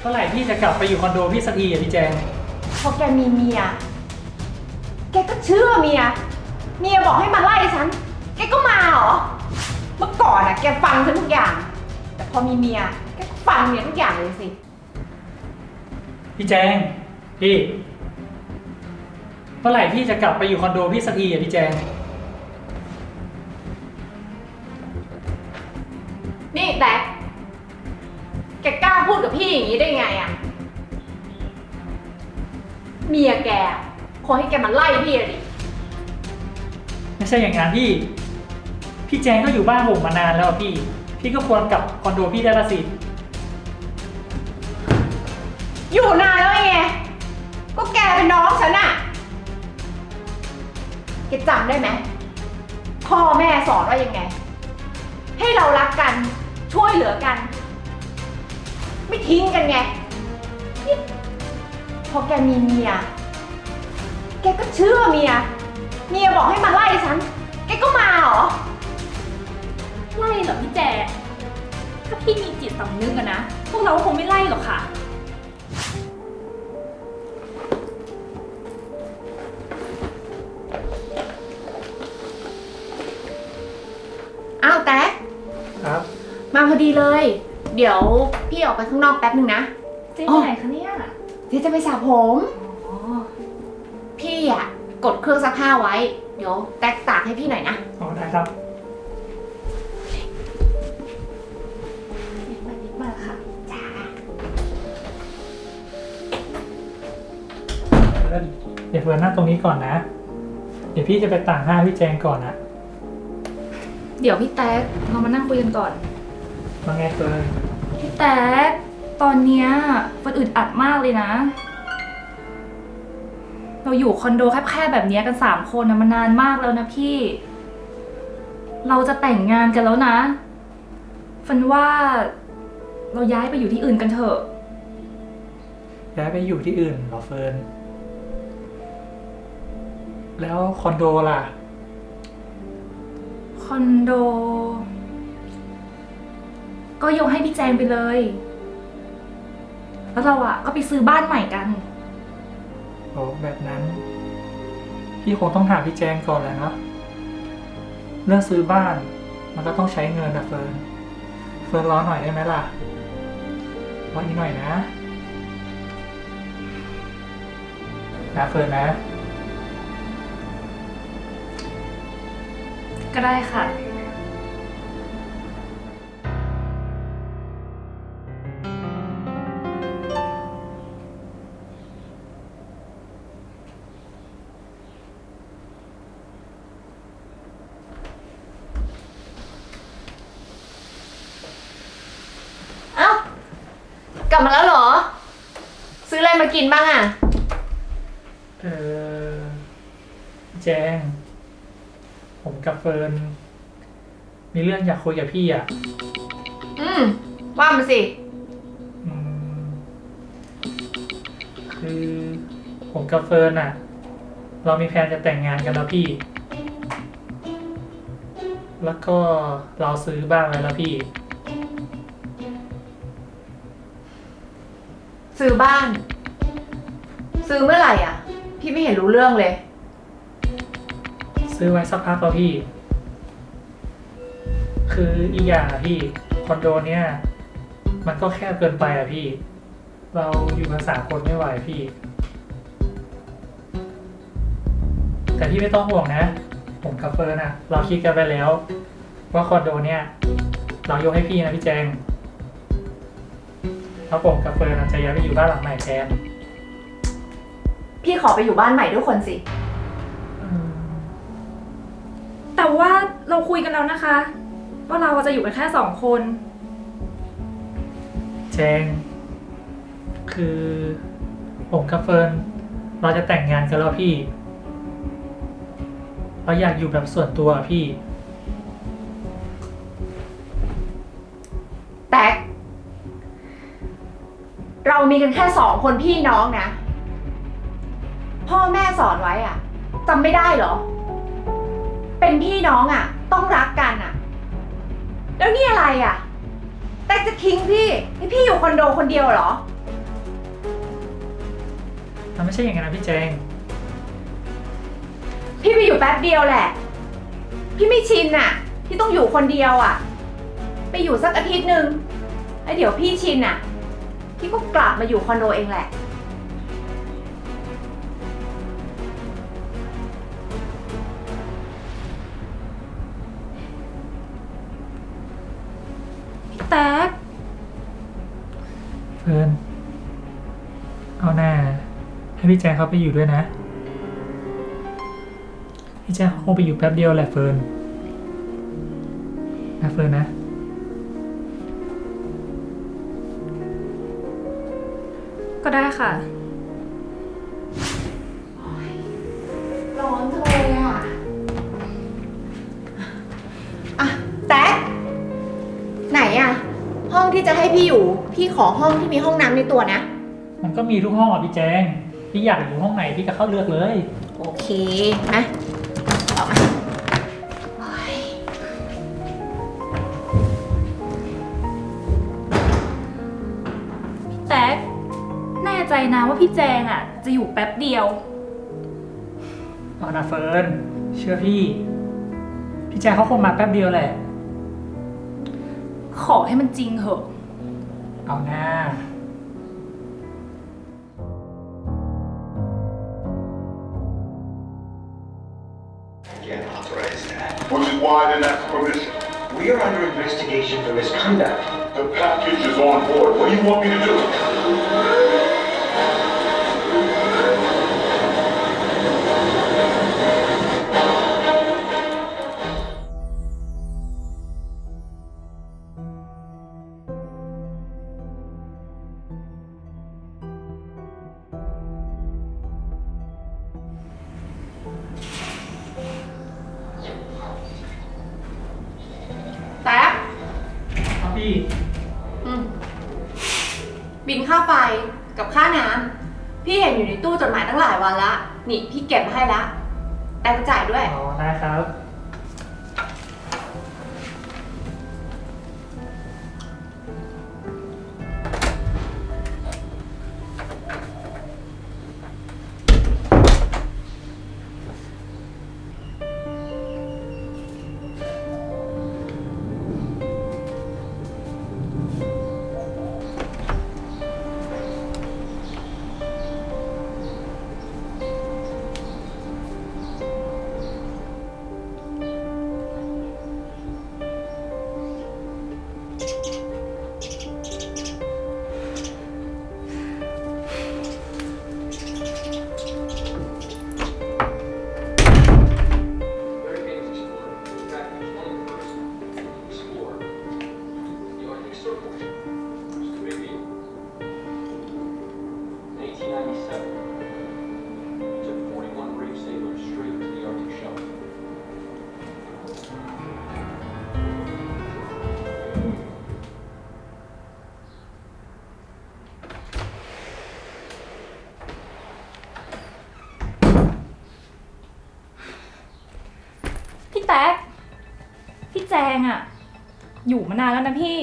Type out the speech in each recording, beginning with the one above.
เมื่อไหร่พี่จะกลับไปอยู่คอนโดพี่สักทีอะพี่แจง พอแกมีเมีย แกก็เชื่อเมีย เมียบอกให้มาไล่ฉัน แกก็มาเหรอ เมื่อก่อนอะแกฟังฉันทุกอย่าง แต่พอมีเมีย แกก็ฟังเมียทุกอย่างเลยสิ พี่แจง พี่ เมื่อไหร่พี่จะกลับไปอยู่คอนโดพี่สักทีอะพี่แจง นี่แต๊ กแกกล้าพูดกับพี่อย่างนี้ได้ไงอะเมียแกขอให้แกมาไล่พี่อะดิ ไม่ใช่อย่างนั้นพี่ พี่แจงก็อยู่บ้านผมมานานแล้วอะพี่ พี่ก็ควรกลับคอนโดพี่ได้ละสิ อยู่นานแล้วไง ก็แกเป็นน้องฉันอะแกจำได้ไหมพ่อแม่สอนว่ายังไง ให้เรารักกันช่วยเหลือกัน ไม่ทิ้งกันไงนี่พอแกมีเมีย แกก็เชื่อเมีย เมียบอกให้มาไล่ฉัน แกก็มาเหรอ ไล่เหรอพี่แจงถ้าพี่มีจิตสำนึกอะนะ พวกเราคงไม่ไล่หรอกค่ะ อ้าวแต๊กครับ มาพอดีเลย เดี๋ยวพี่ออกไปข้างนอกแป๊บนึงนะ เจ๊ไปไหนคะเนี่ย เดี๋ยวจะไปสระผม อ๋อ พี่อะ กดเครื่องซักผ้าไว้ เดี๋ยวแตกตากให้พี่หน่อยนะ อ๋อได้ครับ นิดมานิดมาค่ะจ้าเดี๋ยวเฟิร์นนั่งตรงนี้ก่อนนะ เดี๋ยวพี่จะไปต่างห้าพี่แจงก่อนนะเดี๋ยวพี่แต๊กเรามานั่งคุยกันก่อนว่าไงเฟิร์นพี่ แต๊กตอนเนี้ยมันอึดอัดมากเลยนะ เราอยู่คอนโดแคบๆแบบเนี้ยกันสามคนนะมานานมากแล้วนะพี่ เราจะแต่งงานกันแล้วนะฟันว่าเราย้ายไปอยู่ที่อื่นกันเถอะ ย้ายไปอยู่ที่อื่นเหรอเฟิร์น แล้วคอนโดล่ะ คอนโด ก็ยกให้พี่แจงไปเลย แล้วเราอะก็ไปซื้อบ้านใหม่กัน โอ้แบบนั้น พี่คงต้องถามพี่แจงก่อนแหละเนาะเรื่องซื้อบ้านมันก็ต้องใช้เงินนะเฟิร์นเฟิร์นรอหน่อยได้ไหมล่ะรออีกหน่อยนะนะเฟิร์นนะ ก็ได้ค่ะ กินบ้างอะ เออแจง ผมกับเฟิร์นมีเรื่องอยากคุยกับพี่อะอืม ว่ามาสิ อืมคือผมกับเฟิร์นอะเรามีแผนจะแต่งงานกันแล้วพี่ แล้วก็เราซื้อบ้านไว้แล้วพี่ ซื้อบ้าน ซื้อเมื่อไหร่อะ พี่ไม่เห็นรู้เรื่องเลย ซื้อไว้สักพักแล้วพี่ คืออีกอย่างอะพี่คอนโดเนี้ยมันก็แคบเกินไปอะพี่ เราอยู่กันสามคนไม่ไหวพี่ แต่พี่ไม่ต้องห่วงนะ ผมกับเฟิร์นอะเราคิดกันไปแล้ว ว่าคอนโดเนี้ยเรายกให้พี่นะพี่แจงแล้วผมกับเฟิร์นอะจะย้ายไปอยู่บ้านหลังใหม่แทน พี่ขอไปอยู่บ้านใหม่ด้วยคนสิ แต่ว่าเราคุยกันแล้วนะคะ ว่าเราจะอยู่กันแค่สองคน แจง คือผมกับเฟิร์นเราจะแต่งงานกันแล้วพี่ เราอยากอยู่แบบส่วนตัวอะพี่ แตก เรามีกันแค่สองคนพี่น้องนะ พ่อแม่สอนไว้อะจำไม่ได้เหรอ เป็นพี่น้องอะต้องรักกันอะแล้วนี่อะไรอะแตกจะทิ้งพี่ให้พี่อยู่คอนโดคนเดียวเหรอ มันไม่ใช่อย่างนั้นนะพี่แจง พี่ไปอยู่แป๊บเดียวแหละ พี่ไม่ชินน่ะพี่ต้องอยู่คนเดียวอะไปอยู่สักอาทิตย์หนึ่งแล้วเดี๋ยวพี่ชินน่ะพี่ก็กลับมาอยู่คอนโดเองแหละ เฟิน เอาหน้า ให้พี่แจงเขาไปอยู่ด้วยนะ พี่แจงเขาคงไปอยู่แป๊บเดียวแหละเฟิร์นนะเฟิร์นนะ ก็ได้ค่ะ ที่จะให้พี่อยู่ พี่ขอห้องที่มีห้องน้ำในตัวนะ มันก็มีทุกห้องอะพี่แจง พี่อยากอยู่ห้องไหนพี่ก็เข้าเลือกเลย โอเคนะเอามาโอ้ยพี่แต๊กแน่ใจนะว่าพี่แจงอะ จะอยู่แป๊บเดียว เอานะเฟิร์นเชื่อพี่ พี่แจงเขาคงมาแป๊บเดียวแหละ ขอให้มันจริงเหอะ เอาหน้า Can't authorize that. Which is why I didn't ask permission. We are under investigation for misconduct. The package is on board. What do you want me to do? พี่ อืมบินค่าไฟกับค่าน้ำพี่เห็นอยู่ในตู้จดหมายตั้งหลายวันละ นี่พี่เก็บมาให้ละ แต่ก็จ่ายด้วย อ๋อ ได้ครับานานแล้วนะพี่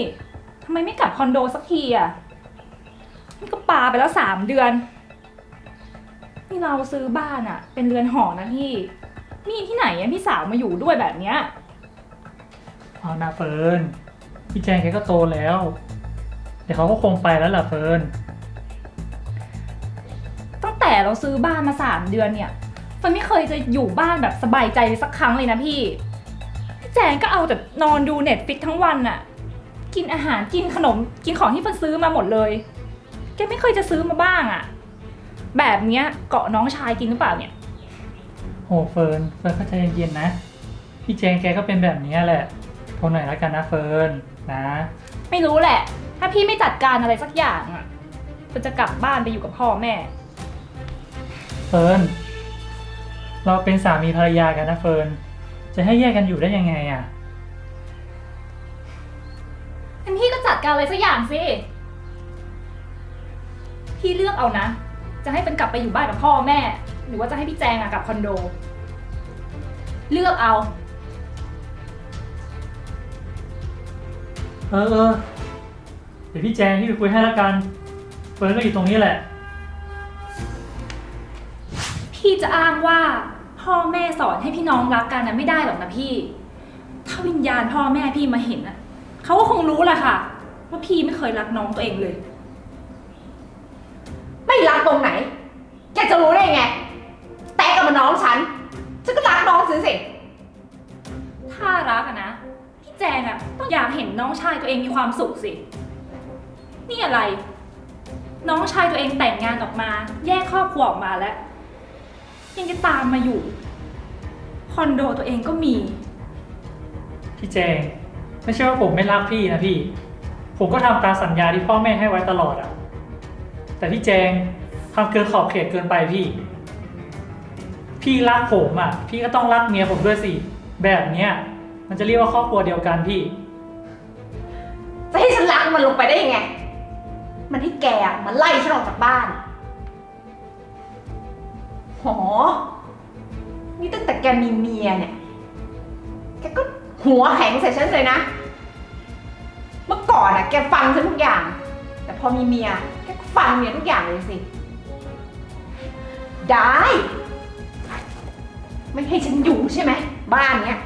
ทำไมไม่กลับคอนโดสักทีอะนี่ก็ปาไปแล้วสามเดือน นี่เราซื้อบ้านอะ เป็นเรือนหอนะพี่นี่ที่ไหนอะพี่สาวมาอยู่ด้วยแบบเนี้ย เอานะเฟิร์นพี่แจงแกก็โตแล้ว เดี๋ยวเขาก็คงไปแล้วล่ะเฟิร์นตั้งแต่เราซื้อบ้านมาสามเดือนเนี่ยฟันไม่เคยจะอยู่บ้านแบบสบายใจเลยสักครั้งเลยนะพี่ พี่แจงก็เอาแต่นอนดูเน็ตฟิกทั้งวันน่ะ กินอาหารกินขนมกินของที่ฟันซื้อมาหมดเลย แกไม่เคยจะซื้อมาบ้างอะแบบเนี้ยเกาะน้องชายกินหรือเปล่าเนี่ย โหเฟิร์นเฟิร์นเข้าใจเย็นๆนะ พี่แจงแกก็เป็นแบบนี้แหละทนหน่อยแล้วกันนะเฟิร์นนะไม่รู้แหละ ถ้าพี่ไม่จัดการอะไรสักอย่างอะฟันจะกลับบ้านไปอยู่กับพ่อแม่ เฟิร์นเราเป็นสามีภรรยากันนะเฟิร์นจะให้แยกกันอยู่ได้ยังไงอะ งั้นพี่ก็จัดการอะไรสักอย่างสิ พี่เลือกเอานะ จะให้เป็นกลับไปอยู่บ้านกับพ่อแม่ หรือว่าจะให้พี่แจงอะกลับคอนโด เลือกเอา เออเออเดี๋ยวพี่แจงพี่ไปคุยให้แล้วกันเฟิร์นก็อยู่ตรงนี้แหละ พี่จะอ้างว่า พ่อแม่สอนให้พี่น้องรักกันนะไม่ได้หรอกนะพี่ ถ้าวิญญาณพ่อแม่พี่มาเห็นอะ เขาก็คงรู้แหละค่ะ ว่าพี่ไม่เคยรักน้องตัวเองเลย ไม่รักตรงไหน แกจะรู้ได้ไง แต่กับมันน้องฉัน ฉันก็รักน้องสิสิ ถ้ารักอะนะพี่แจงอะต้องอยากเห็นน้องชายตัวเองมีความสุขสิ นี่อะไร น้องชายตัวเองแต่งงานออกมา แยกครอบครัวออกมาแล้ว ยังจะตามมาอยู่ คอนโดตัวเองก็มี พี่แจง ไม่ใช่ว่าผมไม่รักพี่นะพี่ ผมก็ทำตามสัญญาที่พ่อแม่ให้ไว้ตลอดอะแต่พี่แจงทำเกินขอบเขตเกินไปพี่ พี่รักผมอะพี่ก็ต้องรักเมียผมด้วยสิ แบบเนี้ยมันจะเรียกว่าครอบครัวเดียวกันพี่ จะให้ฉันรักมันลงไปได้ยังไง มันให้แกอะมันไล่ฉันออกจากบ้านหอนี่ตั้งแต่แกมีเมียเนี่ย แกก็ หัวแข็งใส่ฉันเลยนะ เมื่อก่อนอะแกฟังฉันทุกอย่าง แต่พอมีเมียแกก็ฟังเมียทุกอย่างเลยสิ ได้ ไม่ให้ฉันอยู่ใช่ไหมบ้านเนี้ย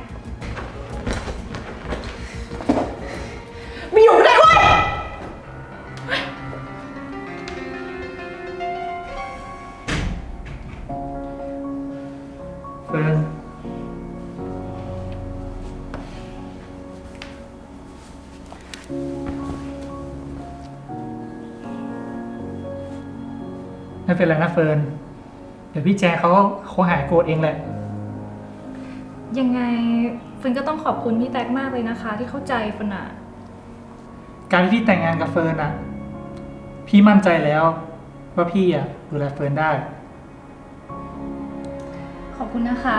เป็นไรนะเฟิร์น เดี๋ยวพี่แจงเขาก็คงหายโกรธเองแหละ ยังไงเฟิร์นก็ต้องขอบคุณพี่แท็กมากเลยนะคะ ที่เข้าใจเฟิร์นอะการที่พี่แต่งงานกับเฟิร์นอะพี่มั่นใจแล้ว ว่าพี่อะดูแลเฟิร์นได้ ขอบคุณนะคะ